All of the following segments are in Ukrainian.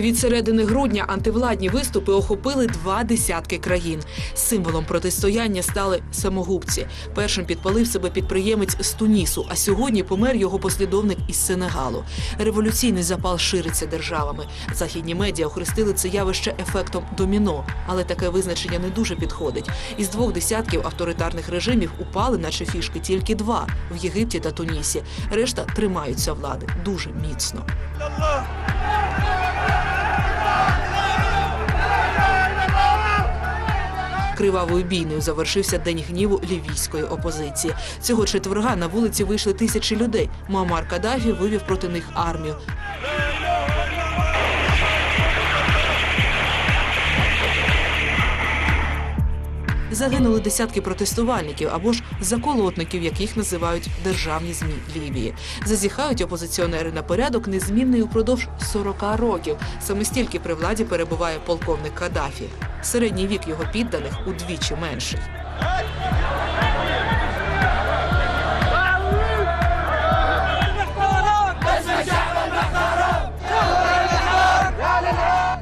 Від середини грудня антивладні виступи охопили два десятки країн. Символом протистояння стали самогубці. Першим підпалив себе підприємець з Тунісу, а сьогодні помер його послідовник із Сенегалу. Революційний запал шириться державами. Західні медіа охрестили це явище ефектом доміно, але таке визначення не дуже підходить. Із двох десятків авторитарних режимів упали, наче фішки, тільки два в Єгипті та Тунісі. Решта тримаються влади дуже міцно. Кривавою бійною завершився день гніву лівійської опозиції. Цього четверга на вулиці вийшли тисячі людей. Муаммар Каддафі вивів проти них армію. Загинули десятки протестувальників або ж заколотників, яких називають державні змі Лівії. Зазіхають опозиціонери на порядок незмінний упродовж 40 років. Саме стільки при владі перебуває полковник Каддафі. Середній вік його підданих удвічі менший.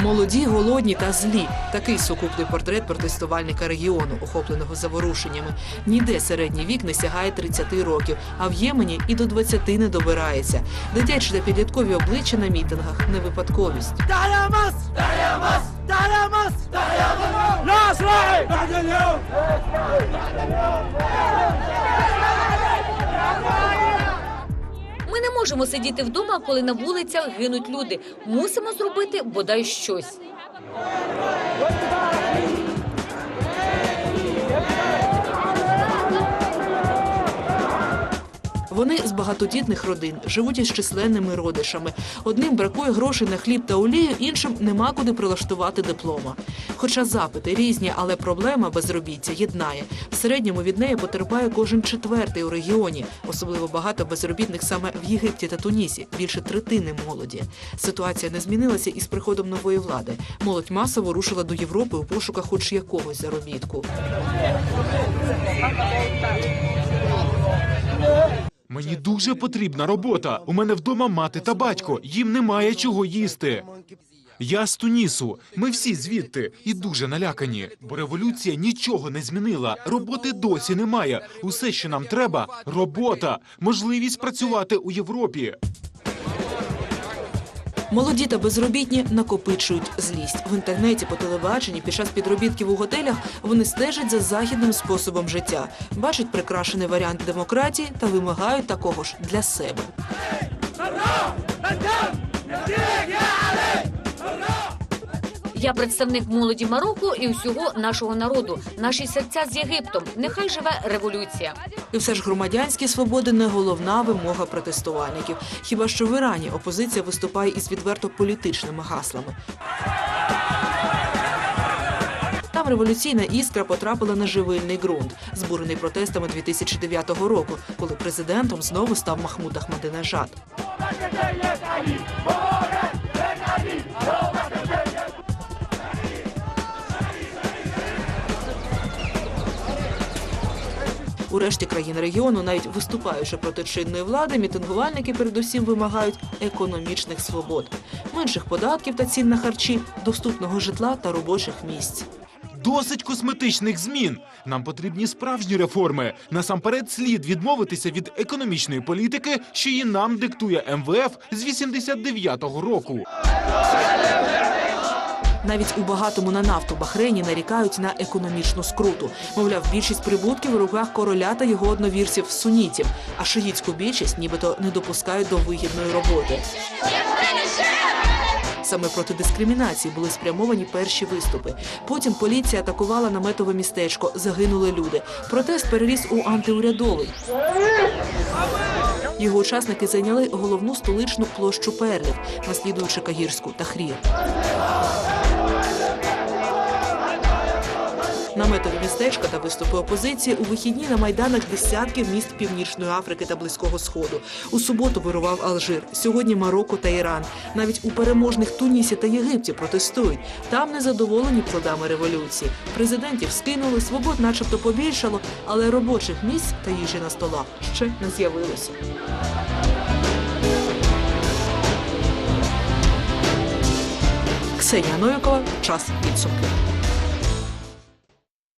Молоді, голодні та злі. Такий сукупний портрет протестувальника регіону, охопленого заворушеннями. Ніде середній вік не сягає 30 років, а в Ємені і до 20 не добирається. Дитячі та підліткові обличчя на мітингах не випадковість. Дарямас! Дарямас! تحيا مصر تحيا مصر تحيا مصر نصري بعد اليوم Ми не можемо сидіти вдома, коли на вулицях гинуть люди. Мусимо зробити бодай щось. Вони з багатодітних родин живуть із численними родичами. Одним бракує грошей на хліб та олію, іншим нема куди прилаштувати диплома. Хоча запити різні, але проблема безробіття єднає. В середньому від неї потерпає кожен четвертий у регіоні. Особливо багато безробітних саме в Єгипті та Тунісі, більше третини молоді. Ситуація не змінилася із приходом нової влади. Молодь масово рушила до Європи у пошуках хоч якогось заробітку. Мені дуже потрібна робота. У мене вдома мати та батько. Їм немає чого їсти. Я з Тунісу. Ми всі звідти і дуже налякані, бо революція нічого не змінила. Роботи досі немає. Усе, що нам треба робота, можливість працювати у Європі. Молоді та безробітні накопичують злість. В інтернеті, по телебаченні, під час підробітків у готелях вони стежать за західним способом життя, бачать прикрашений варіант демократії та вимагають такого ж для себе. Я представник молоді Марокко і усього нашого народу. Наші серця з Єгиптом. Нехай живе революція. І все ж громадянські свободи не головна вимога протестувальників. Хіба що в Ірані опозиція виступає із відверто політичними гаслами. Там революційна іскра потрапила на живильний ґрунт, збурений протестами 2009 року, коли президентом знову став Махмуд Ахмадинежад. У решті країн регіону, навіть виступаючи проти чинної влади, мітингувальники передусім вимагають економічних свобод, менших податків та цін на харчі, доступного житла та робочих місць. Досить косметичних змін. Нам потрібні справжні реформи. Насамперед, слід відмовитися від економічної політики, що її нам диктує МВФ з 89-го року. Навіть у багатому на нафту Бахрейні нарікають на економічну скруту. Мовляв, більшість прибутків у руках короля та його одновірців сунітів, а шиїцьку більшість нібито не допускають до вигідної роботи. Саме проти дискримінації були спрямовані перші виступи. Потім поліція атакувала наметове містечко. Загинули люди. Протест переріс у антиурядовий. Його учасники зайняли головну столичну площу Перлів, наслідуючи Кагірську та Хрір. Наметові містечка та виступи опозиції у вихідні на майданах десятків міст Північної Африки та Близького Сходу. У суботу вирував Алжир, сьогодні Марокко та Іран. Навіть у переможних Тунісі та Єгипті протестують. Там незадоволені плодами революції. Президентів скинули, свобод, начебто, побільшало, але робочих місць та їжі на столах ще не з'явилося. Ксенія Новікова, час підсумки.